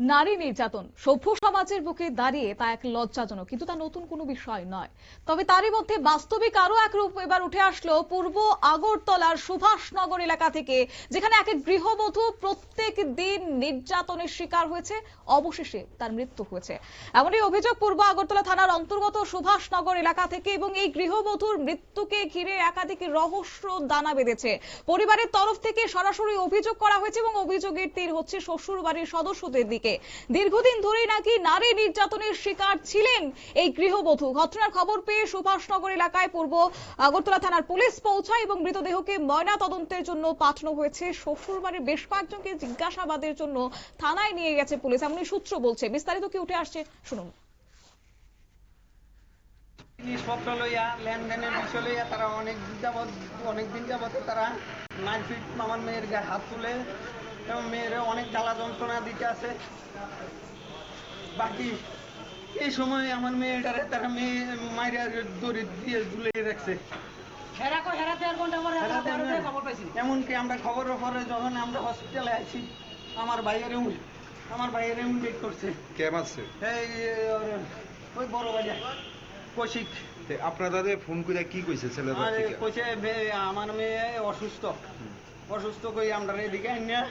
নারী নির্যাতন। সভ্য সমাজের বুকে দাঁড়িয়ে তা এক লজ্জাজনক, কিন্তু তা নতুন কোনো বিষয় নয়। তবে তারই মধ্যে বাস্তবিক আরও এক রূপ এবার উঠে আসলো পূর্ব আগরতলার সুভাষনগর এলাকা থেকে, যেখানে এক গৃহবধূ প্রত্যেক দিন নির্যাতনের শিকার হয়েছে। অবশেষে তার মৃত্যু হয়েছে। এমনই অভিযোগ পূর্ব আগরতলা থানার অন্তর্গত সুভাষনগর এলাকা থেকে এবং এই গৃহবধূর মৃত্যুকে ঘিরে একাধিক রহস্য দানা বেঁধেছে। পরিবারের তরফ থেকে সরাসরি অভিযোগ করা হয়েছে এবং অভিযোগের তীর হচ্ছে শ্বশুর বাড়ির সদস্যদের দিকে। দীর্ঘদিন ধরে নাকি নারী নির্যাতনের শিকার ছিলেন এই গৃহবধূ। ঘটনার খবর পেয়ে সুভাষনগর এলাকায় পূর্ব আগরতলা থানার পুলিশ পৌঁছায় এবং মৃতদেহকে ময়না তদন্তের জন্য পাঠানো হয়েছে। শ্বশুর বাড়ির বেশ কয়েকজনকে জিজ্ঞাসাবাদের জন্য থানায় নিয়ে গেছে পুলিশ। এমনই সূত্র বলছে। বিস্তারিত কি উঠে আসছে, শুনুন। জিনিসপত্র লইয়া লেনদেনের বিষয় লইয়া তারা অনেক যাবৎ অনেক দিন যাবৎ তারা মারপিট আমার মেয়ের গায়ে হাত তুলে এবং মেয়ের অনেক জ্বালা যন্ত্রণা দিতে আছে। বাকি এই সময় আমার মেয়েটারে তারা মেয়ে মায়ের দড়ি দিয়ে ঝুলে রাখছে। এমনকি আমরা খবরের পরে যখন আমরা হসপিটালে আছি আমার ভাইয়ের আমার ভাইয়ের ইউনিট করছে। কে মারছে? এই ওর- ওই বড় বাজার কৌশিক। আপনারা ফোন করে কি কইছে ছেলে কইছে আমার মেয়ে অসুস্থ। অসুস্থ কই আমরা এদিকে আইনা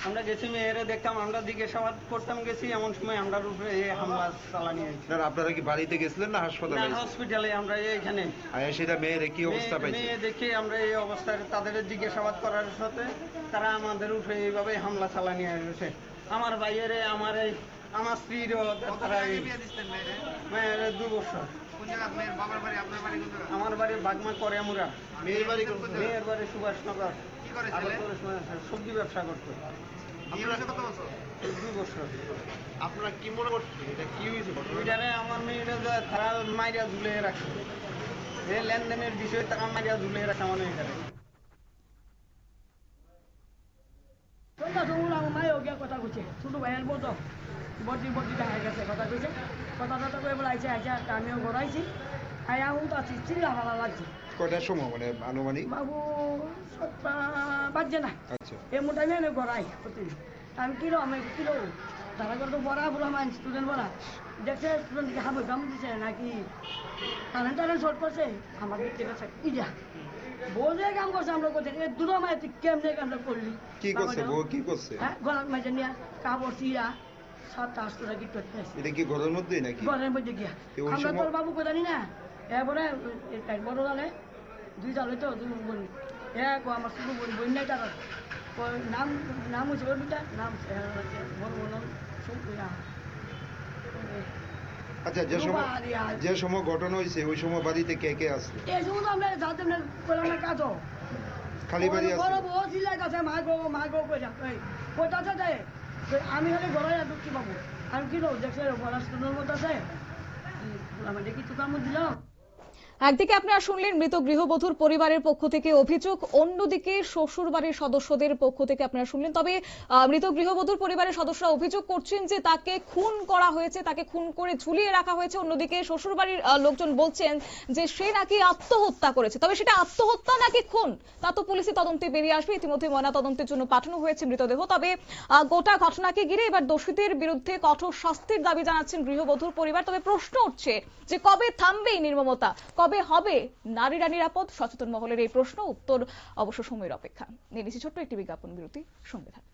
আমরা গেছি মেয়েরে দেখতাম আমরা দিকে সবাদ করতাম গেছি এমন সময় আমরা উপরে এই হামলা চালানি হয়েছে। না, আপনারা কি বাড়িতে গেছিলেন না হাসপাতালে না হসপিটালে আমরা এইখানে আর সেটা মেয়ের কি অবস্থা পাইছে? মেয়ে দেখে আমরা এই অবস্থায় তাদের জিজ্ঞাসাবাদ করার সাথে তারা আমাদের উপরে এইভাবে হামলা চালানি হয়েছে। আমার ভাইয়েরে আমার এই আমার স্ত্রীরও তারা এই- মেয়ের? দু বছর। আমার বাড়ি বাগমা করে আমরা মেয়ের বাড়ি মেয়ের বাড়ি সুভাষনগর। সবজি ব্যবসা করতো আপনারা কি মনে করছেন এটা কি হয়েছে ওইটারে আমার মেয়েটা তারা মাইরা ঝুলে রাখছে। এই লেনদেনের বিষয়ে তারা মাইরা ঝুলে রাখছে আমার মেয়েটারে। সন্ধ্যা সময় আমার মায়ের গিয়া কথা কইছে। ছোট ভাইয়ের মতো দেখা গেছে কথা কইছে। কথা টথা করে আইসে আমিও ঘরাইছি আয়া হুম তো চিল্লা ভালো লাগছে। কটার সময় মানে আনুমানিক? বাবু সপ্তা বাজছে না। আচ্ছা। আমি প্রতিদিন। আমি কিলো আমি কিলো। তারা করে তো বড়া মান স্টুডেন্ট বড়া। দেখছে স্টুডেন্টকে হাবো দাম দিছে নাকি? কারেন্ট টারেন্ট শর্ট করছে আমার দিক ইজা বোঝে কাম করছে আমরা করছে এ দুটো মায়ের তুই কেমনে কামটা করলি? কি করছে বউ কি করছে? হ্যাঁ গলার মাঝে নিয়ে কাপড় চিরা সাতটা আটশো টাকা কিট করতে এটা কি ঘরের মধ্যেই নাকি? ঘরের মধ্যে গিয়া। আমরা তোর বাবু কোথানি না। এরপরে এক বড় জালে দুই জালে তো দুই বোন। এক ও আমার শুধু বোন বোন নাই টাকা নাম নাম দুটা নাম এ বড় সব আচ্ছা যে সময় যে সময় ঘটনা হয়েছে ওই সময় বাড়িতে কে কে আছে এই সময় তো আমরা যাতে না কাজও খালি বাড়ি আছে বড় কাছে মা গো মা গো কই যা এই কোথাতে যায় আমি হলে ঘরে আর কি পাবো? আমি কি দেখছে স্টুডেন্ট মতো আছে। দেখি তো কামড় দিলাম। একদিকে আপনারা শুনলেন মৃত গৃহবধূর পরিবারের পক্ষ থেকে অভিযোগ, অন্যদিকে শ্বশুর বাড়ির সদস্যদের পক্ষ থেকে আপনারা শুনলেন। তবে মৃত গৃহবধূর পরিবারের সদস্যরা অভিযোগ করছেন যে তাকে খুন করা হয়েছে, তাকে খুন করে ঝুলিয়ে রাখা হয়েছে। অন্যদিকে শ্বশুর বাড়ির লোকজন বলছেন যে সে নাকি আত্মহত্যা করেছে। তবে সেটা আত্মহত্যা নাকি খুন? তা তো পুলিশি তদন্তে বেরিয়ে আসবে। ইতিমধ্যে ময়না তদন্তের জন্য পাঠানো হয়েছে মৃতদেহ। তবে গোটা ঘটনাকে ঘিরে এবার দোষীদের বিরুদ্ধে কঠোর শাস্তির দাবি জানাচ্ছেন গৃহবধূর পরিবার। তবে প্রশ্ন উঠছে যে কবে থামবে এই নির্মমতা? কবে হবে? নারীরা নিরাপদ? সচেতন মহলের এই প্রশ্ন, উত্তর অবশ্য সময়ের অপেক্ষা। নিয়ে নিচ্ছি ছোট্ট একটি বিজ্ঞাপন বিরতি। সঙ্গে থাকুন।